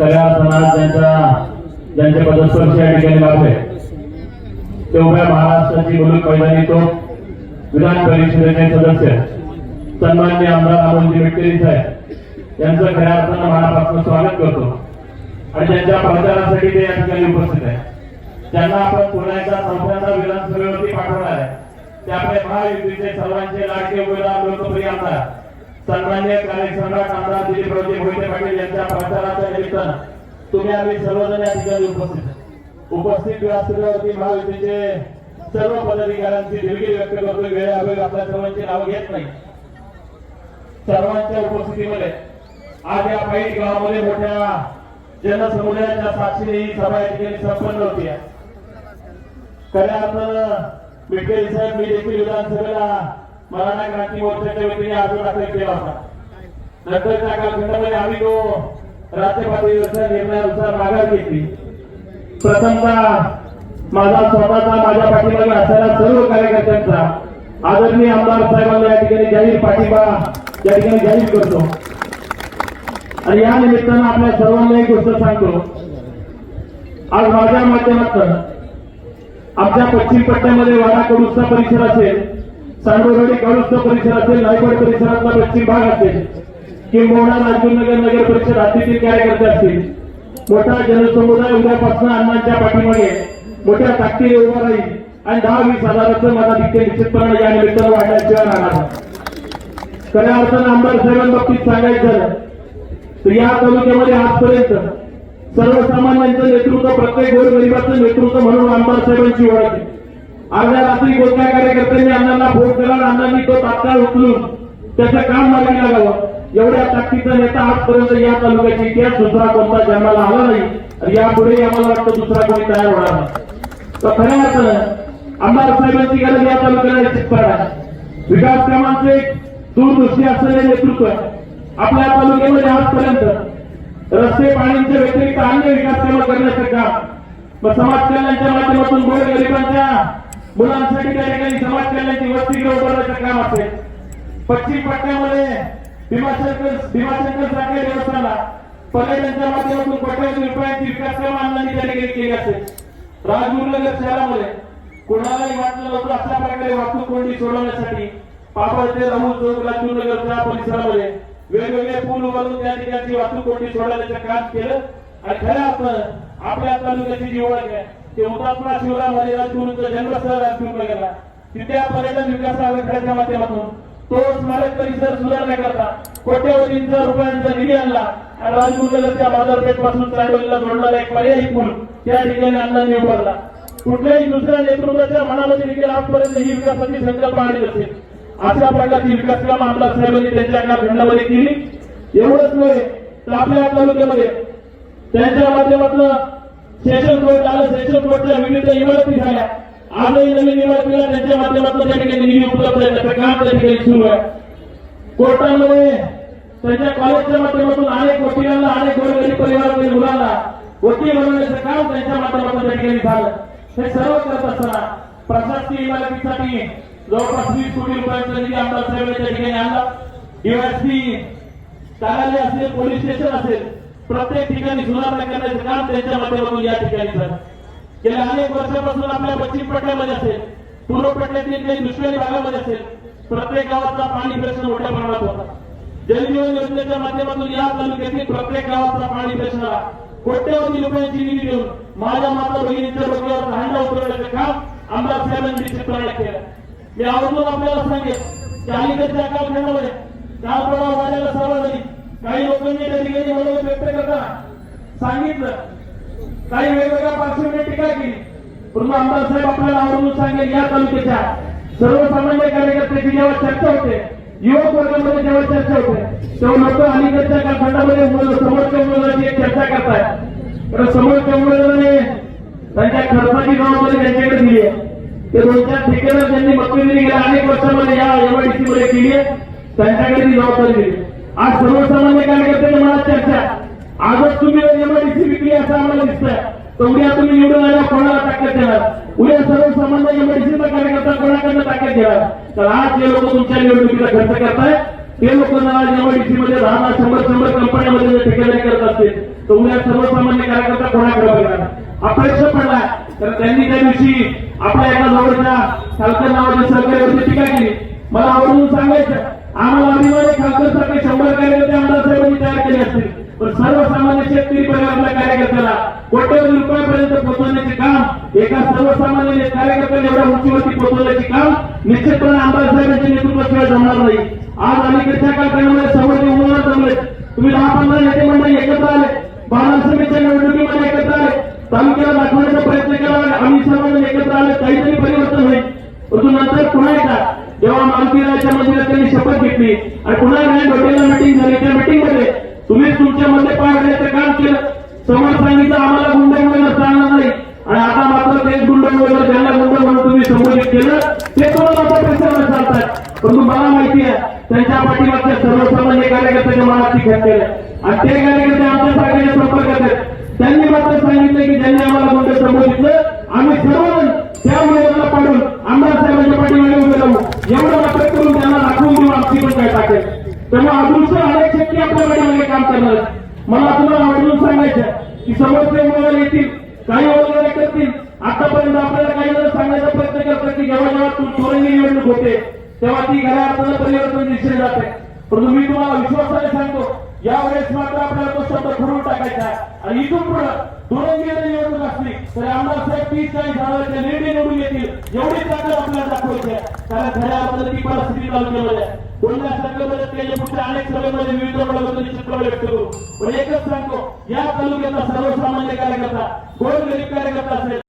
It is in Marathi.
सगळा समाज त्यांचा ज्यांचे पदस्पर्श या ठिकाणी लाभले. ते उभ्या महाराष्ट्राची मुलूक मैदानी तो विधान परिषदेचे सदस्य. सन्मान्य आमदार अमोलजी मिटकरी साहेब. यांचं खऱ्या अर्थानं मनापासून स्वागत करतो. आणि त्यांच्या प्रचारासाठी ते या ठिकाणी उपस्थित आहे त्यांना आपण पुण्याच्या चौथ्यांदा विधानसभेवरती पाठवणार आहे त्यामुळे महायुतीचे सर्वांचे लाडके उमेदवार लोकप्रिय आमदार. सन्मान्य कार्यसम्राट आमदार दिलीपरावजी मोहिते पाटील यांच्या प्रचाराच्या निमित्तानं तुम्ही आम्ही सर्वजण या ठिकाणी उपस्थित उपस्थित व्यासपीठावरती महायुतीचे सर्व पदाधिकाऱ्यांची दिलगिरी व्यक्त करतो वेळावेळी आपल्या सर्वांची नावं घेत नाही. सर्वांच्या उपस्थितीमध्ये आज या पायी गावामध्ये मोठ्या जनसमुदायाच्या साक्षीने ही सभा या ठिकाणी संपन्न होती. खऱ्या अर्थानं मिटकरी साहेब मी देखील विधानसभेला मराठा क्रांती मोर्चाच्या वतीने अर्ज दाखल केला. होता नंतरच्या कालखंडामध्ये आम्ही तो राज्य पातळीवरच्या निर्णयानुसार माघार घेतली. प्रथमतः माझा स्वतःचा माझ्या पाठीमागे असलेला सर्व कार्यकर्त्यांचा आदरणीय आमदार साहेबांना या ठिकाणी जाहीर पाठिंबा या ठिकाणी जाहीर करतो. आणि या निमित्तानं आपल्या सर्वांना एक गोष्ट सांगतो. आज माझ्या माध्यमातून आमच्या पश्चिम पट्ट्यामध्ये वाडा कडुस्ता परिसर असेल सांडोरवाडी कडुस्ता परिसर असेल नायगड परिसरातला पश्चिम भाग असेल किंबहुना राजूनगर नगर परिषद अतिथी कार्यकर्ते असतील. मोठा जनसमुदाय उद्यापासून अण्णांच्या पाठीमागे मोठ्या ताकदीने उभा राहील आणि दहा वीस हजाराचं मताधिक्य निश्चितपणे या निमित्तानं वाढल्याशिवाय राहणार खऱ्या अर्थानं आमदार साहेबांबाबतीत सांगायचं झालं तर या तालुक्यामध्ये आजपर्यंत सर्वसामान्यांचं नेतृत्व प्रत्येक गोरगरिबाचं नेतृत्व म्हणून आमदार साहेबांची ओळख आहे. अर्ध्या रात्री कोणत्या कार्यकर्त्यांनी अण्णांना फोन केला आणि अण्णांनी तो तात्काळ उचलून त्याचं काम मागे लागावं एवढ्या ताकदीचा नेता आजपर्यंत या तालुक्याची इतिहास दुसरा कोणता जन्माला आला नाही आणि यापुढे आम्हाला वाटतं दुसरा कोणी तयार होणार नाही. तर खऱ्या अर्थानं आमदार साहेबांची गरज या तालुक्याला निश्चितपणे आहे. विकास कामांचे दूरदृष्टी असलेले नेतृत्व आपल्या तालुक्यामध्ये आजपर्यंत रस्ते पाण्याच्या व्यतिरिक्त अन्य विकास कामं करण्याचं काम मग समाज कल्याणच्या माध्यमातून गोर गरिबांच्या मुलांसाठी त्या ठिकाणी समाज कल्याणची वसतिगृह उभारण्याचं काम असेल. पश्चिम पट्ट्यामध्ये भीमाशंकर भीमाशंकर साखर देवस्थानाला पर्यटनच्या माध्यमातून कोट्यावधी रुपयांची विकास कामं आणण्याची त्या ठिकाणी केली असेल. राजगुरुनगर शहरामध्ये कोणालाही वाटलं नव्हतं अशा प्रकारे वाहतूक कोंडी सोडवण्यासाठी पापड राहुल चौक राजगुरुनगरच्या परिसरामध्ये वेगवेगळे पूल उभारून त्या ठिकाणची वाहतूक कोंडी सोडवण्याचं काम केलं. आणि खऱ्या अर्थानं आपल्या तालुक्याची जी ओळख आहे. ते हुतात्मा शिवराम हरी राजगुरूंचा जन्मस्थळ गेला. तिथे या पर्यटन विकास आराखड्याच्या माध्यमातून तो स्मारक परिसर सुधारण्याकरता कोट्यवधींचा रुपयांचा निधी आणला. आणि राजगुरुनगरच्या बाजारपेठपासून चांडोलीला जोडणारा एक पर्यायी पूल त्या ठिकाणी अण्णांनी उभारला. कुठल्याही दुसऱ्या नेतृत्वाच्या मनामध्ये देखील आजपर्यंत ही विकासाची संकल्प आली असेल. अशा प्रकारची विकास काम आमदार साहेबांनी त्यांच्या कालखंडामध्ये केली. एवढंच नव्हे तर आपल्या तालुक्यामध्ये. त्यांच्या माध्यमातून सेशन कोर्ट आलं सेशन कोर्टच्या विविध इमारती झाल्या. आजही नवीन इमारतीला त्यांच्या माध्यमातून त्या ठिकाणी निधी उपलब्ध आहे. त्याचं काम त्या ठिकाणी सुरू आहे. कोर्टामध्ये त्यांच्या कॉलेजच्या माध्यमातून अनेक वकिलांना अनेक गोरगरीब परिवारातील मुलांना वकील बनवण्याचं काम त्यांच्या माध्यमातून त्या ठिकाणी झालं. हे सर्व करत असताना प्रशासकीय इमारतीसाठी जवळपास वीस कोटी रुपयांचा निधी आमदार साहेबांनी त्या ठिकाणी आणला. डीवायसी कार्यालय असेल पोलीस स्टेशन असेल प्रत्येक ठिकाणी सुधारणा करण्याचं काम त्यांच्या माध्यमातून या ठिकाणी झालं. गेल्या अनेक वर्षापासून आपल्या पश्चिम पट्ट्यामध्ये असेल पूर्व पट्ट्यातील काही दुष्काळी भागामध्ये असेल प्रत्येक गावाचा पाणी प्रश्न मोठ्या प्रमाणात होता. जलजीवन योजनेच्या माध्यमातून या तालुक्यातील प्रत्येक गावाचा पाणी प्रश्न कोट्यवधी लोकांची निधी देऊन माझ्या माता भगिनीच्या डोक्यावर हांडा उतरवण्याचं काम आमदार साहेबांनी चित्राने केलं. मी आवर्जून आपल्याला सांगेल की अलीकडच्या कालखंडामध्ये काल प्रवाह झालेला सर्व झाली काही लोकांनी त्या ठिकाणी मनोगत व्यक्त करता सांगितलं. काही वेगवेगळ्या पार्श्वभूमीवर टीका केली. परंतु आमदार साहेब आपल्याला आवडून सांगेल या तालुक्याच्या सर्वसामान्य कार्यकर्त्याची जेव्हा चर्चा होते. युवक वर्गामध्ये जेव्हा चर्चा होते तेव्हा लोक अलीकडच्या कालखंडामध्ये समोरच्या मुलाची एक चर्चा करतायत. तर समोरच्या मुलाने त्यांच्या खर्चाची गावामध्ये त्यांच्याकडे दिली आहे ते दोन चार ठिकाणं त्यांनी मक्तेदिरी गेल्या अनेक वर्षामध्ये या एमआयडीसी मध्ये केली आहे. त्यांच्याकडे ती जबाबदारी दिली. आज सर्वसामान्य कार्यकर्त्यांनी मला चर्चा. आजच तुम्ही एमआयडीसी विकली असं आम्हाला दिसतंय. तर उद्या तुम्ही निवडून आल्या कोणाला ताकद देणार? उद्या सर्वसामान्य एमआयडीसीचा कार्यकर्ता कोणाकडनं ताकद देणार? तर आज जे लोक तुमच्या निवडणुकीला खर्च करताय ते लोक आज एमआयडीसी मध्ये राहणार शंभर शंभर कंपन्यामध्ये जे ठेकेदारी करत असतील तर उद्या सर्वसामान्य कार्यकर्ता कोणाकडे बघणार? हा पडला तर त्यांनी त्या दिवशी आपल्या एका जवळच्या सालकर नावाच्या सहकार्यावरती टीका केली. मला आवडून सांगायचं आम्हाला अभिमान आहे सारखे शंभर कार्यकर्ते आमदार साहेबांनी तयार केले असते पण सर्वसामान्य शेतकरी परिवारातल्या कार्यकर्त्याला कोट्यवधी रुपयापर्यंत पोहोचवण्याचे काम एका सर्वसामान्य कार्यकर्त्याला एवढ्या उंचीवरती पोहोचवण्याचे काम निश्चितपणे आमदार साहेबांच्या नेतृत्वाशिवाय जमणार नाही. आज अलीकडच्या कारखान्यामध्ये समोरचे उमेदवार जमले तुम्ही दहा पंधरा नेते मंडळी एकत्र आले बारा सभेच्या निवडणुकीमध्ये एकत्र आले तालुक्याला दाखवण्याचा प्रयत्न केला आम्ही सर्वांनी एकत्र आले काहीतरी परिवर्तन होईल परंतु नंतर पुन्हा एकदा जेव्हा मंदिरात त्यांनी शपथ घेतली. आणि पुन्हा ग्रँड हॉटेलला मिटिंग झाली. त्या मिटिंगमध्ये तुम्ही तुमच्या मध्ये पाडण्याचं काम केलं. समोर सांगितलं आम्हाला गुंड वगैरे चालणार नाही. आणि आता मात्र तेच गुंड वगैरे ज्यांना गुंड म्हणून तुम्ही संबोधित केलं. ते तुम्हाला आता पैशावर चालतात परंतु मला माहिती आहे त्यांच्या पाठीमागच्या सर्वसामान्य कार्यकर्त्यांनी मनात ती घेतलेलं आणि ते कार्यकर्ते आमच्या सारख्याच्या संपर्क आहेत त्यांनी मात्र सांगितलं की ज्यांनी आम्हाला गुंड संबोधितलं आम्ही सर्वजण त्या उमेदवाराला पाडून आमदार साहेबांच्या पाठीमागे उभे राहू एवढं मात्र करून त्यांना दाखवून देऊ आमची त्यामुळे अदृश्य अनेक शक्ती आपल्या पाठीमागे काम करणार? मला तुम्हाला आवडून सांगायचं की समोरचे उमेदवार येतील काही उमेदवार करतील. आतापर्यंत आपल्याला काही जण सांगण्याचा प्रयत्न करतात की जेव्हा जेव्हा तू निवडणूक होते तेव्हा ती खऱ्या अर्थानं परिवर्तन दिसले जाते. परंतु मी तुम्हाला विश्वासाने सांगतो यावेळेस मात्र आपल्याला तो शब्द खोडून टाकायचा आहे. आणि इथून पुढे दुरंगी निवडणूक असली तर आमदार साहेब तीस चाळीस हजाराच्या लेडी निवडून येतील. एवढी ताकद आपल्याला दाखवायची आहे. कारण खऱ्या अर्थानं ती परिस्थिती तालुक्यामध्ये आहे. बोलण्या संघामध्ये त्याच्या पुढच्या अनेक सभेमध्ये विविध प्रकारचे चित्र व्यक्त करू. पण एकच सांगतो या तालुक्याचा सर्वसामान्य कार्यकर्ता गोर गरीब कार्यकर्ता असेल